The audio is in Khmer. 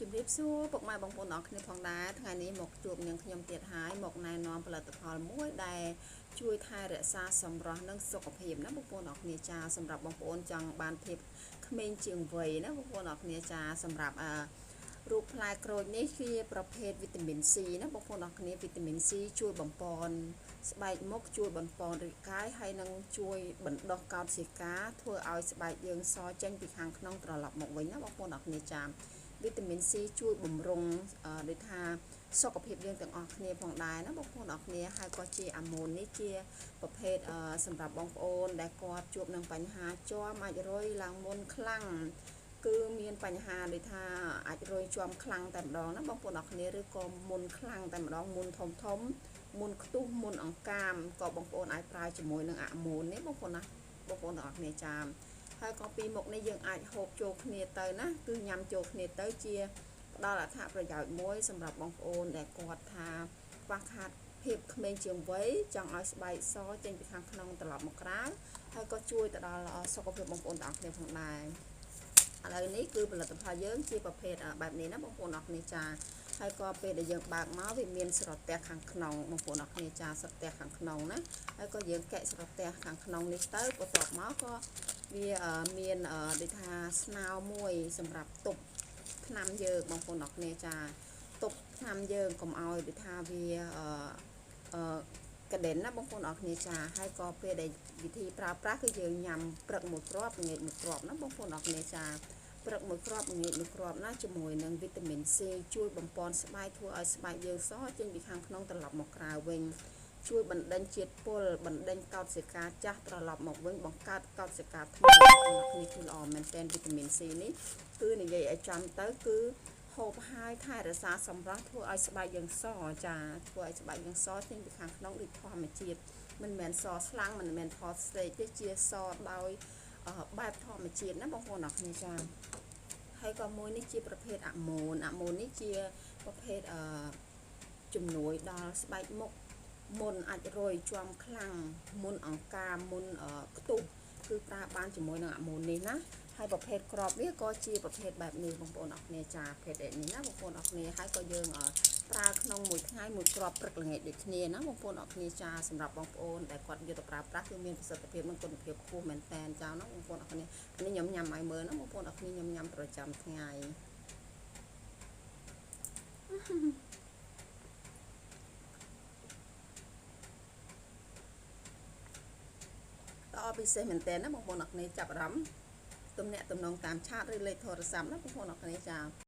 ជំរាបសួរពុកម៉ែបងប្អូនអរគ្នាផងដែរថ្ងៃនេះមកជួបនាងខ្ញុំទៀតហើយមកណែនាំផលិតផលមួយដែលជួយថែរក្សាសម្រស់និងសុខភាពណាបងប្អូនអរគ្នាចាសម្រាប់បងប្អូនចង់បានភាពក្មេងជាងវ័យណាបងប្អូនអរគ្នាចាសម្រាប់អឺរូបផ្លែក្រូចនេះជាប្រភេទវីតាមីន C ណាបងប្អូនអរគ្នាវីតាមីន C ជួយបំពន់ស្បែកមុខជួយបំពន់រាងកាយហើយនឹងជួយបណ្ដុះកោសិកាធ្វើឲ្យស្បែកយើងសចេញពីខាងក្នុងត្រឡប់មកវិញណាបងប្អូនអរគ្នាចា វីតាមីន C ជួយបំរុងដូចថាសុខភាពយើងទាំងអស់គ្នាផងដែរណាបងប្អូនអរគ្នាហើយក៏ជាអាម៉ូននេះជាប្រភេទសម្រាប់បងប្អូន ដែលគាត់ជួបនឹងបញ្ហាជាប់អាចរុយឡើងមុនខ្លាំងគឺមានបញ្ហាដូចថាអាចរុយជាប់ខ្លាំងតែម្ដងណាបងប្អូនអរគ្នាឬក៏មុនខ្លាំងតែម្ដងមុនធំធំមុនខ្ទុះមុនអង្កាមក៏បងប្អូនអាចប្រើជាមួយនឹងអាម៉ូននេះបងប្អូនណាបងប្អូនទាំងអស់គ្នាចា៎ ហើយក៏ពីមុខនេះយើងអាចហូបចូលគ្នាទៅណាគឺញ៉ាំចូលគ្នាទៅជាផ្ដល់អត្ថប្រយោជន៍មួយសម្រាប់បងប្អូនដែលគាត់ថាខ្វះខាតភាពក្មេងជាងវ័យចង់ឲ្យស្បែកសចេញពីខាងក្នុងត្រឡប់មកក្រៅហើយក៏ជួយទៅដល់សុខភាពបងប្អូនទាំងអស់គ្នាផងដែរឥឡូវនេះគឺផលិតផលយើងជាប្រភេទបែបនេះណាបងប្អូនអរគ្នាចាហើយក៏ពេលដែលយើងបើកមកវាមានស្រទះខាងក្នុងបងប្អូនអរគ្នាចាស្រទះខាងក្នុងណាហើយក៏យើងកែស្រទះខាងក្នុងនេះទៅបន្ទាប់មកក៏ វាមានដូចថាស្នោមួយ សម្រាប់ទប់ថ្នាំយើងបងប្អូនអរគ្នាចាទប់ថ្នាំយើងកុំឲ្យដូចថាវាអឺកដិនណាបងប្អូនអរគ្នាចាហើយក៏ពេលដែលវិធីប្រើប្រាស់គឺយើងញ៉ាំព្រឹកមួយគ្រាប់ល្ងាចមួយគ្រាប់ណាបងប្អូនអរគ្នាចាព្រឹកមួយគ្រាប់ល្ងាចមួយគ្រាប់ណាជាមួយនឹងវីតាមីន C ជួយបំពន់ស្បែកធ្វើឲ្យស្បែកយើងសចេញពីខាងក្នុងត្រឡប់មកក្រៅវិញ ជួយបណ្ដេញជាតិពុលបណ្ដេញកោសិកាចាស់ត្រឡប់មកវិញបង្កើតកោសិកាថ្មីរបស់គ្នាគឺល្អមែនទែនវីតាមីន C នេះគឺនិយាយឲ្យចំទៅគឺហូបហើយថែរក្សាសម្រស់ធ្វើឲ្យស្បែកយើងសចាធ្វើឲ្យស្បែកយើងសចេញពីខាងក្នុងដូចធម្មជាតិមិនមែនសស្លាំងមិនមែនថតស្ទេកទេជាសដោយបែបធម្មជាតិណាបងប្អូនអរគ្នាចាហើយក៏មួយនេះជាប្រភេទអាម៉ូនអាម៉ូននេះជាប្រភេទអឺជំនួយដល់ស្បែកមុខ មុនអាចរយជាំខ្លាំងមុនអង្ការមុនខ្ទុះគឺប្រើបានជាមួយនឹងអាម៉ូននេះណាហើយប្រភេទក្របវាក៏ជាប្រភេទបែបនេះបងប្អូនអរគ្នាចាប្រភេទនេះណាបងប្អូនអរគ្នាហើយក៏យើងប្រើក្នុងមួយថ្ងៃមួយក្របព្រឹកល្ងាចដូចគ្នាណាបងប្អូនអរគ្នាចាសម្រាប់បងប្អូនដែលគាត់យកទៅប្រើប្រាស់គឺមានប្រសិទ្ធភាពនិងគុណភាពខ្ពស់មែនតែនចាណាបងប្អូនអរគ្នានេះខ្ញុំញ៉ាំឲ្យមើលណាបងប្អូនអរគ្នាខ្ញុំញ៉ាំប្រចាំថ្ងៃ ពិសេសមែនតើណាបងប្អូនអរគ្នាចាប់អារម្មណ៍ទំនាក់ទំនងតាមឆាតឬលេខទូរស័ព្ទណាបងប្អូនអរគ្នាចា៎